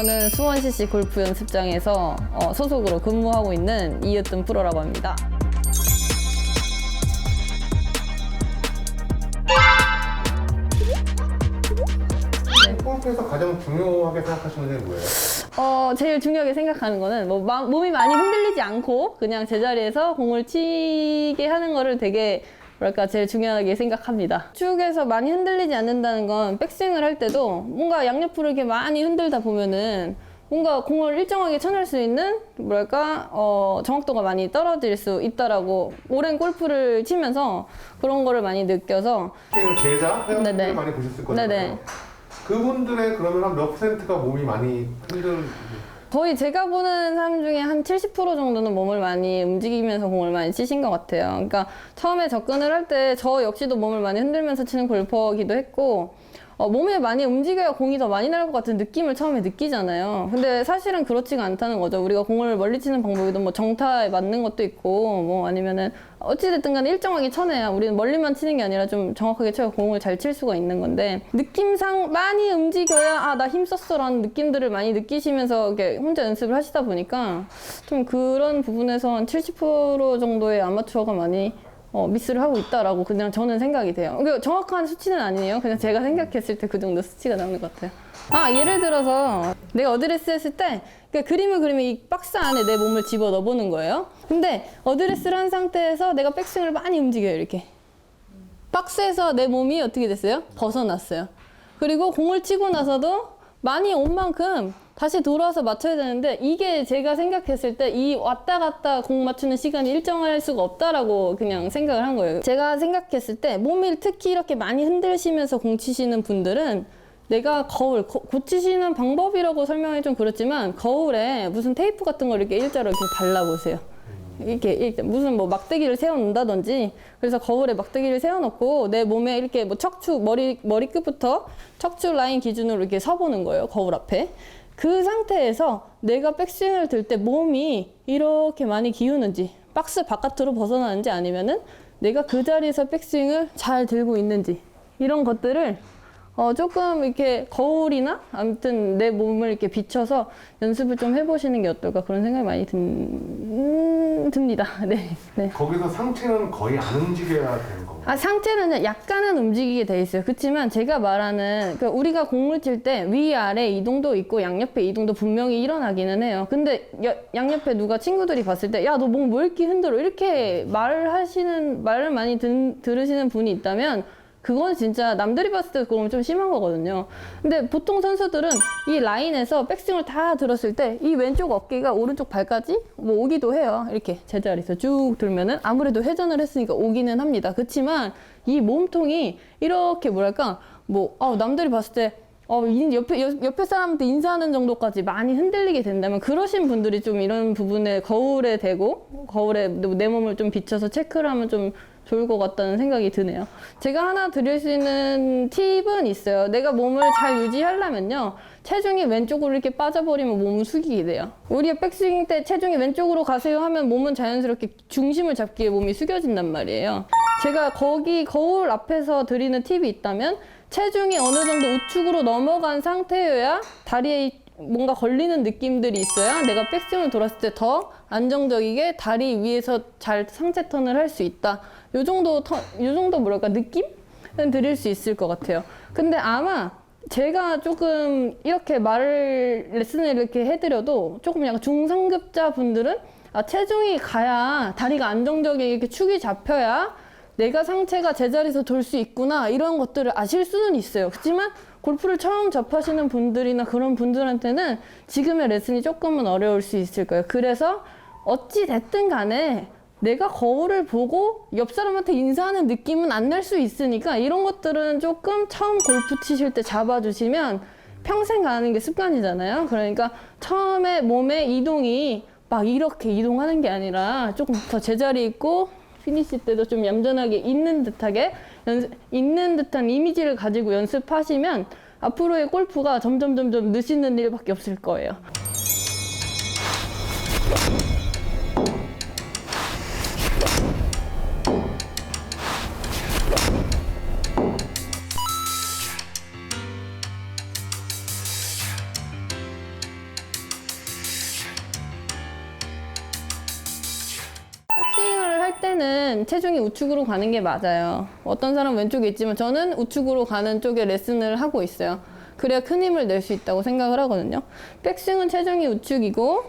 저는 수원CC 골프 연습장에서 어, 소속으로 근무하고 있는 이으뜸 프로라고 합니다. 골프에서 가장 중요하게 생각하시는 게 뭐예요? 어, 제일 중요하게 생각하는 거는 뭐 마- 몸이 많이 흔들리지 않고 그냥 제자리에서 공을 치게 하는 거를 되게 뭐랄까 제일 중요하게 생각합니다. 축에서 많이 흔들리지 않는다는 건 백스윙을 할 때도 뭔가 양옆으로 이렇게 많이 흔들다 보면은 뭔가 공을 일정하게 쳐낼 수 있는 뭐랄까 어, 정확도가 많이 떨어질 수 있다라고 오랜 골프를 치면서 그런 거를 많이 느껴서 게임 제자 회원분들. 많이 보셨을 거잖아요. 네네. 그분들의 그러면 한 몇 퍼센트가 몸이 많이 흔들 거의 제가 보는 사람 중에 한 70% 정도는 몸을 많이 움직이면서 공을 많이 치신 것 같아요. 그러니까 처음에 접근을 할 때 저 역시도 몸을 많이 흔들면서 치는 골퍼기도 했고, 어, 몸을 많이 움직여야 공이 더 많이 날 것 같은 느낌을 처음에 느끼잖아요. 근데 사실은 그렇지가 않다는 거죠. 우리가 공을 멀리 치는 방법이도 뭐 정타에 맞는 것도 있고, 뭐 아니면은 어찌됐든 간에 일정하게 쳐내야 우리는 멀리만 치는 게 아니라 좀 정확하게 쳐야 공을 잘 칠 수가 있는 건데, 느낌상 많이 움직여야 아, 나 힘썼어 라는 느낌들을 많이 느끼시면서 이렇게 혼자 연습을 하시다 보니까 좀 그런 부분에서 한 70% 정도의 아마추어가 많이 어, 미스를 하고 있다라고 그냥 저는 생각이 돼요. 그러니까 정확한 수치는 아니에요. 그냥 제가 생각했을 때 그 정도 수치가 나오는 것 같아요. 아, 예를 들어서 내가 어드레스 했을 때 그러니까 그림을 그리면 이 박스 안에 내 몸을 집어 넣어보는 거예요. 근데 어드레스를 한 상태에서 내가 백스윙을 많이 움직여요, 이렇게. 박스에서 내 몸이 어떻게 됐어요? 벗어났어요. 그리고 공을 치고 나서도 많이 온 만큼 다시 돌아와서 맞춰야 되는데 이게 제가 생각했을 때 이 왔다 갔다 공 맞추는 시간이 일정할 수가 없다라고 그냥 생각을 한 거예요. 제가 생각했을 때 몸이 특히 이렇게 많이 흔들시면서 공 치시는 분들은 내가 거울, 고, 고치시는 방법이라고 설명이 좀 그렇지만 거울에 무슨 테이프 같은 걸 이렇게 일자로 이렇게 발라보세요. 이렇게, 이렇게 무슨 뭐 막대기를 세워놓는다든지 그래서 거울에 막대기를 세워놓고 내 몸에 이렇게 뭐 척추 머리 머리끝부터 척추 라인 기준으로 이렇게 서보는 거예요 거울 앞에 그 상태에서 내가 백스윙을 들 때 몸이 이렇게 많이 기우는지 박스 바깥으로 벗어나는지 아니면은 내가 그 자리에서 백스윙을 잘 들고 있는지 이런 것들을 어, 조금 이렇게 거울이나 아무튼 내 몸을 이렇게 비춰서 연습을 좀 해보시는 게 어떨까 그런 생각이 많이 든, 음, 듭니다. 네. 네. 거기서 상체는 거의 안 움직여야 되는 건가요? 아, 상체는 약간은 움직이게 돼 있어요. 그렇지만 제가 말하는 그러니까 우리가 공을 칠 때 위아래 이동도 있고 양옆에 이동도 분명히 일어나기는 해요. 근데 여- 양옆에 누가 친구들이 봤을 때 야 너 몸 왜 이렇게 흔들어 이렇게 말을 하시는 말을 많이 든, 들으시는 분이 있다면 그건 진짜 남들이 봤을 때 그러면 좀 심한 거거든요. 근데 보통 선수들은 이 라인에서 백스윙을 다 들었을 때 이 왼쪽 어깨가 오른쪽 발까지 뭐 오기도 해요. 이렇게 제자리에서 쭉 들면은 아무래도 회전을 했으니까 오기는 합니다. 그렇지만 이 몸통이 이렇게 뭐랄까 뭐 어, 남들이 봤을 때 어, 인- 옆에, 옆- 옆에 사람한테 인사하는 정도까지 많이 흔들리게 된다면 그러신 분들이 좀 이런 부분에 거울에 대고 거울에 내 몸을 좀 비춰서 체크를 하면 좀 좋을 것 같다는 생각이 드네요. 제가 하나 드릴 수 있는 팁은 있어요. 내가 몸을 잘 유지하려면요. 체중이 왼쪽으로 이렇게 빠져버리면 몸은 숙이게 돼요. 우리가 백스윙 때 체중이 왼쪽으로 가세요 하면 몸은 자연스럽게 중심을 잡기에 몸이 숙여진단 말이에요. 제가 거기 거울 앞에서 드리는 팁이 있다면 체중이 어느 정도 우측으로 넘어간 상태여야 다리에 뭔가 걸리는 느낌들이 있어야 내가 백스윙을 돌았을 때 더 안정적이게 다리 위에서 잘 상체 턴을 할 수 있다. 요 정도 턴, 요 정도 뭐랄까 느낌은 드릴 수 있을 것 같아요. 근데 아마 제가 조금 이렇게 말을 레슨을 이렇게 해드려도 조금 약간 중상급자 분들은 아, 체중이 가야 다리가 안정적이게 이렇게 축이 잡혀야 내가 상체가 제자리에서 돌 수 있구나 이런 것들을 아실 수는 있어요. 그렇지만 골프를 처음 접하시는 분들이나 그런 분들한테는 지금의 레슨이 조금은 어려울 수 있을 거예요. 그래서 어찌 됐든 간에 내가 거울을 보고 옆 사람한테 인사하는 느낌은 안 날 수 있으니까 이런 것들은 조금 처음 골프 치실 때 잡아주시면 평생 가는 게 습관이잖아요. 그러니까 처음에 몸의 이동이 막 이렇게 이동하는 게 아니라 조금 더 제자리 있고 피니시 때도 좀 얌전하게 있는 듯하게 연습, 있는 듯한 이미지를 가지고 연습하시면 앞으로의 골프가 점점 점점 느시는 일밖에 없을 거예요. 사실은 체중이 우측으로 가는 게 맞아요. 어떤 사람은 왼쪽에 있지만 저는 우측으로 가는 쪽에 레슨을 하고 있어요. 그래야 큰 힘을 낼 수 있다고 생각을 하거든요. 백스윙은 체중이 우측이고,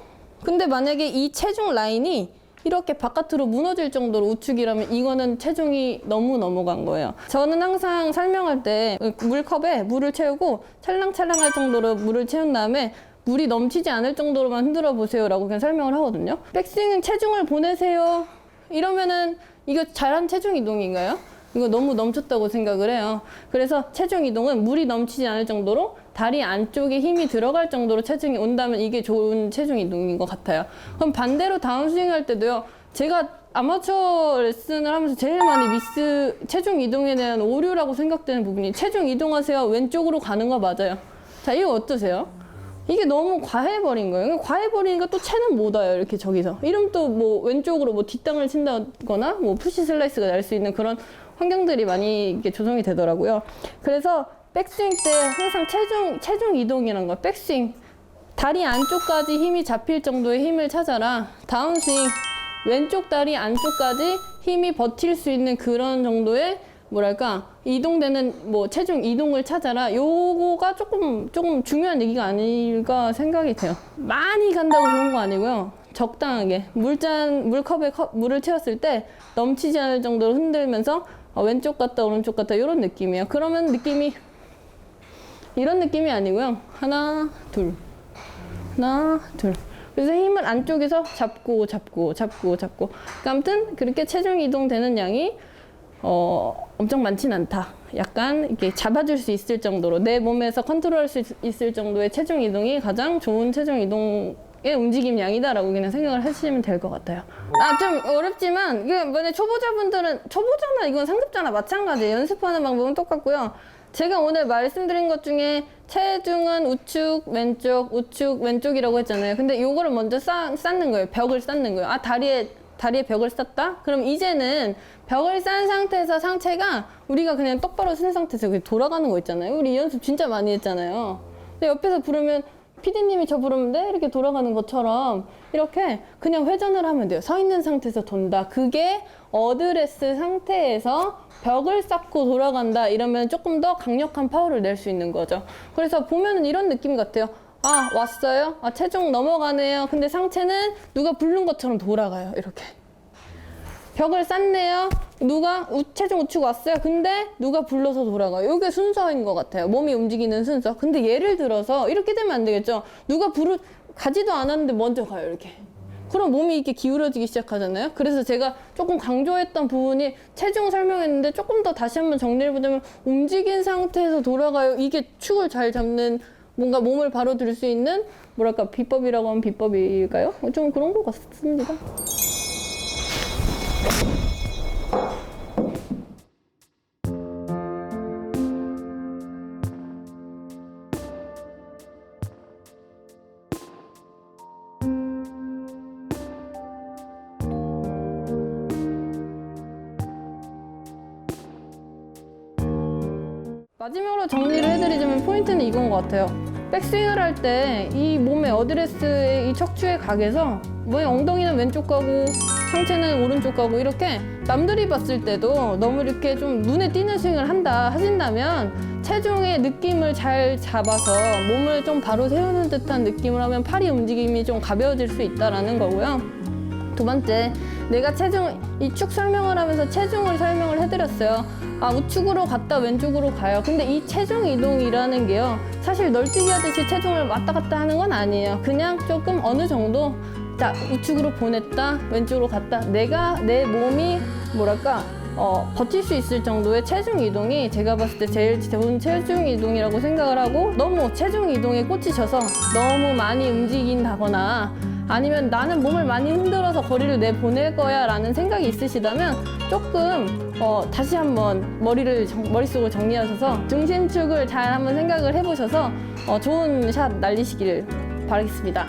근데 만약에 이 체중 라인이 이렇게 바깥으로 무너질 정도로 우측이라면 이거는 체중이 너무 넘어간 거예요. 저는 항상 설명할 때 물컵에 물을 채우고 찰랑찰랑 할 정도로 물을 채운 다음에 물이 넘치지 않을 정도로만 흔들어 보세요라고 그냥 설명을 하거든요. 백스윙 체중을 보내세요. 이러면은 이거 잘한 체중 이동인가요? 이거 너무 넘쳤다고 생각을 해요. 그래서 체중 이동은 물이 넘치지 않을 정도로 다리 안쪽에 힘이 들어갈 정도로 체중이 온다면 이게 좋은 체중 이동인 것 같아요. 그럼 반대로 다운스윙 할 때도요. 제가 아마추어 레슨을 하면서 제일 많이 미스 체중 이동에 대한 오류라고 생각되는 부분이 체중 이동하세요. 왼쪽으로 가는 거 맞아요. 자, 이거 어떠세요? 이게 너무 과해버린 거예요. 과해버리니까 또 채는 못 와요. 이렇게 저기서. 이러면 또뭐 왼쪽으로 뭐 뒷땅을 친다거나 뭐 푸시 슬라이스가 날 수 있는 그런 환경들이 많이 이게 조성이 되더라고요. 그래서 백스윙 때 항상 체중, 체중 이동이라는 거. 백스윙. 다리 안쪽까지 힘이 잡힐 정도의 힘을 찾아라. 다운스윙. 왼쪽 다리 안쪽까지 힘이 버틸 수 있는 그런 정도의 뭐랄까 이동되는 뭐 체중 이동을 찾아라. 요거가 조금 조금 중요한 얘기가 아닐까 생각이 돼요. 많이 간다고 좋은 거 아니고요. 적당하게. 물잔 물컵에 컵, 물을 채웠을 때 넘치지 않을 정도로 흔들면서 어, 왼쪽 갔다 오른쪽 갔다 이런 느낌이에요. 그러면 느낌이 이런 느낌이 아니고요. 하나 둘. 하나 둘. 그래서 힘을 안쪽에서 잡고 잡고 잡고 잡고. 그러니까 아무튼 그렇게 체중 이동되는 양이 어, 엄청 많진 않다. 약간 이렇게 잡아줄 수 있을 정도로 내 몸에서 컨트롤할 수 있- 있을 정도의 체중 이동이 가장 좋은 체중 이동의 움직임 양이다라고 그냥 생각을 하시면 될 것 같아요. 아 좀 어렵지만 이게 만약 초보자분들은 초보자나 이건 상급자나 마찬가지예요. 연습하는 방법은 똑같고요. 제가 오늘 말씀드린 것 중에 체중은 우측 왼쪽 우측 왼쪽이라고 했잖아요. 근데 요거를 먼저 쌓, 쌓는 거예요. 벽을 쌓는 거예요. 아 다리에 다리에 벽을 쌓다? 그럼 이제는 벽을 쌓은 상태에서 상체가 우리가 그냥 똑바로 쓴 상태에서 돌아가는 거 있잖아요. 우리 연습 진짜 많이 했잖아요. 근데 옆에서 부르면 피디님이 저 부르면 돼? 이렇게 돌아가는 것처럼 이렇게 그냥 회전을 하면 돼요. 서 있는 상태에서 돈다. 그게 어드레스 상태에서 벽을 쌓고 돌아간다. 이러면 조금 더 강력한 파워를 낼 수 있는 거죠. 그래서 보면은 이런 느낌 같아요. 아, 왔어요? 아, 체중 넘어가네요. 근데 상체는 누가 부른 것처럼 돌아가요. 이렇게. 벽을 쌓네요. 누가 우, 체중 우측 왔어요. 근데 누가 불러서 돌아가요. 이게 순서인 것 같아요. 몸이 움직이는 순서. 근데 예를 들어서 이렇게 되면 안 되겠죠. 누가 부르 가지도 않았는데 먼저 가요. 이렇게. 그럼 몸이 이렇게 기울어지기 시작하잖아요. 그래서 제가 조금 강조했던 부분이 체중 설명했는데 조금 더 다시 한번 정리를 보자면 움직인 상태에서 돌아가요. 이게 축을 잘 잡는 뭔가 몸을 바로 들 수 있는 뭐랄까 비법이라고 하면 비법일까요? 좀 그런 것 같습니다. 마지막으로 정리를 해드리자면 포인트는 이건 것 같아요. 백스윙을 할 때 이 몸의 어드레스의 이 척추의 각에서 뭐의 엉덩이는 왼쪽 가고 상체는 오른쪽 가고 이렇게 남들이 봤을 때도 너무 이렇게 좀 눈에 띄는 스윙을 한다 하신다면 체중의 느낌을 잘 잡아서 몸을 좀 바로 세우는 듯한 느낌을 하면 팔이 움직임이 좀 가벼워질 수 있다라는 거고요. 두 번째, 내가 체중, 이 축 설명을 하면서 체중을 설명을 해드렸어요. 아, 우측으로 갔다 왼쪽으로 가요. 근데 이 체중 이동이라는 게요. 사실 널뛰기 하듯이 체중을 왔다 갔다 하는 건 아니에요. 그냥 조금 어느 정도, 자, 우측으로 보냈다, 왼쪽으로 갔다. 내가, 내 몸이, 뭐랄까, 어, 버틸 수 있을 정도의 체중 이동이 제가 봤을 때 제일 좋은 체중 이동이라고 생각을 하고 너무 체중 이동에 꽂히셔서 너무 많이 움직인다거나 아니면 나는 몸을 많이 흔들어서 거리를 내보낼 거야 라는 생각이 있으시다면 조금 어, 다시 한번 머리를 정- 머릿속을 정리하셔서 중심축을 잘 한번 생각을 해보셔서 어, 좋은 샷 날리시기를 바라겠습니다.